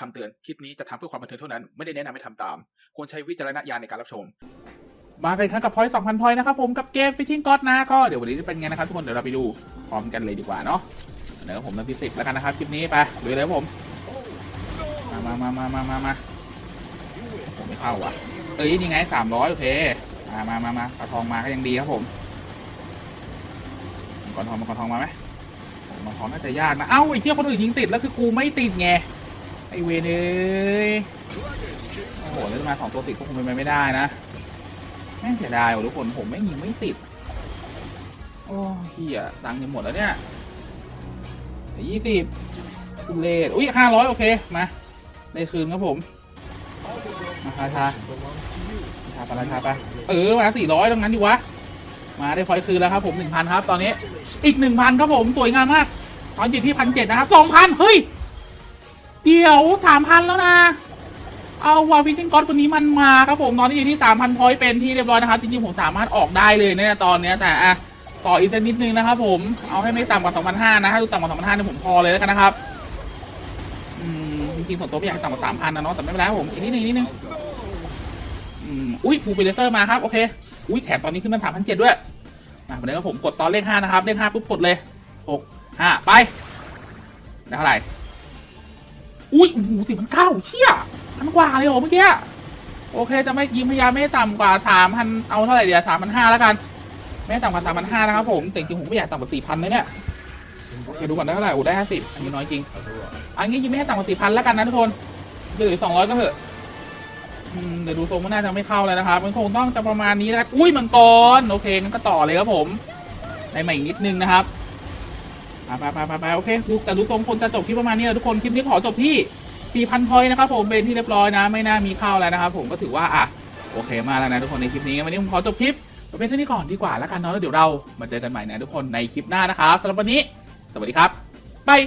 คำเตือนคลิปนี้จะทำเพื่อความบันเทิงเท่านั้น ไม่ได้แนะนำให้ทำตาม ควรใช้วิจารณญาณในการรับชม มากันครั้งกับพอยต์2,000พอยนะครับผมกับเกมฟิตติ้งก็อดนะก็เดี๋ยววันนี้จะเป็นไงนะครับทุกคนเดี๋ยวเราไปดูพร้อมกันเลยดีกว่าเนาะเดี๋ยวผมเริ่มที่สิบแล้วกันนะครับคลิปนี้ไปดูเลยผมมามามามามามาผมไม่เข้าว่ะเอ้ยนี่ไงสามร้อยโอเคมามามามาปลาทองมาก็ยังดีครับผมมังกรทองมังกรทองมาไหมโอ้มังกรทองน่าจะยากนะเอ้าไอ้เชี่ยคนอื่นยิงติดแล้วคือกูไม่ติดไง ไอเวนเอ้ยโอ้โหแล้วจะมาสองตัวติดก็คงเป็นไปไม่ได้นะแม่งเสียดายว่ะทุกคนผมไม่ยิงไม่ติด โอ้เฮียตังค์จะหมดแล้วเนี่ยยี่สิบทุเลศอุ้ยห้าร้อยโอเค มาได้คืนครับผม มาคาชาชาปราชาไปเออ มาสี่ร้อยตรงนั้นดิวะ มาได้พอยคืนแล้วครับผมหนึ่งพันครับ ตอนนี้ อีกหนึ่งพันครับผม สวยงามมากตอนอยู่ที่พันเจ็ดนะครับสองพันเฮ้ย เดี๋ยวสามพันแล้วนะ เอาวาฟิชิงก๊อตคนนี้มันมาครับผมตอนนี้อยู่ที่สามพันพอยเป็นที่เรียบร้อยนะครับจริงๆผมสามารถออกได้เลยเนี่ยตอนเนี้ยแต่อะต่ออีกสักนิดนึงนะครับผมเอาให้ไม่ต่ำกว่า2,500นห้านะถ้าดูต่ำกว่า2,500เนี่ยผมพอเลยแล้วกันนะครับอืมจริงๆส่วนตัวไม่อยากให้ต่ำกว่า3,000นนะเนาะแต่ไม่เป็นไรครับผมอีกนิดนึงนิดนึงอืมอุ้ยภูปิเลเซอร์มาครับโอเคอุ้ยแถมตอนนี้ขึ้นมา3,700ด้วยมาวันนี้ครับผมกดตอนเลข5นะครับเลข5ปุ๊บกดเลย6 5ไปได้เท่าไหร่ อุ้ยโอ้โหสี่พันเก้าเชี่ยพันกว่าเลยเหรอเมื่อกี้โอเคจะไม่ยิงพยายามไม่ให้ต่ำกว่าสามพันเอาเท่าไหร่เดี๋ยวสามพันห้าแล้วกัน ไม่ให้ต่ำกว่าสามพันห้านะครับผมแต่จริงผมไม่อยากต่ำกว่าสี่พันเลยเนี่ยโอเคดูก่อนได้เท่าไหร่โอ้ได้ห้าสิบอันนี้น้อยจริง อันนี้ยิงไม่ให้ต่ำกว่าสี่พันแล้วกันนะทุกคนเหลือสองร้อยก็เถอะเดี๋ยวดูทรงมันน่าจะไม่เข้าเลยนะครับ มันคงต้องจะประมาณนี้แล้วอุ้ยมังกรโอเคงั้นก็ต่อเลยครับผมได้มาอีกนิดนึงนะครับ ไปไปไปไปโอเคดูแต่ดูทรงคนจะจบที่ประมาณนี้แล้วทุกคนคลิปนี้ขอจบที่ 4,000พอยนะครับผมเป็นที่เรียบร้อยนะ ไม่น่ามีเข้าแล้วนะครับผมก็ถือว่าอะโอเคมากแล้วนะทุกคนในคลิปนี้วันนี้ผมขอจบคลิปเอาเป็นเท่านี้ก่อนดีกว่าแล้วกันเนาะแล้วเดี๋ยวเรามาเจอกันใหม่นะทุกคนในคลิปหน้านะครับสำหรับวันนี้ สวัสดีครับบาย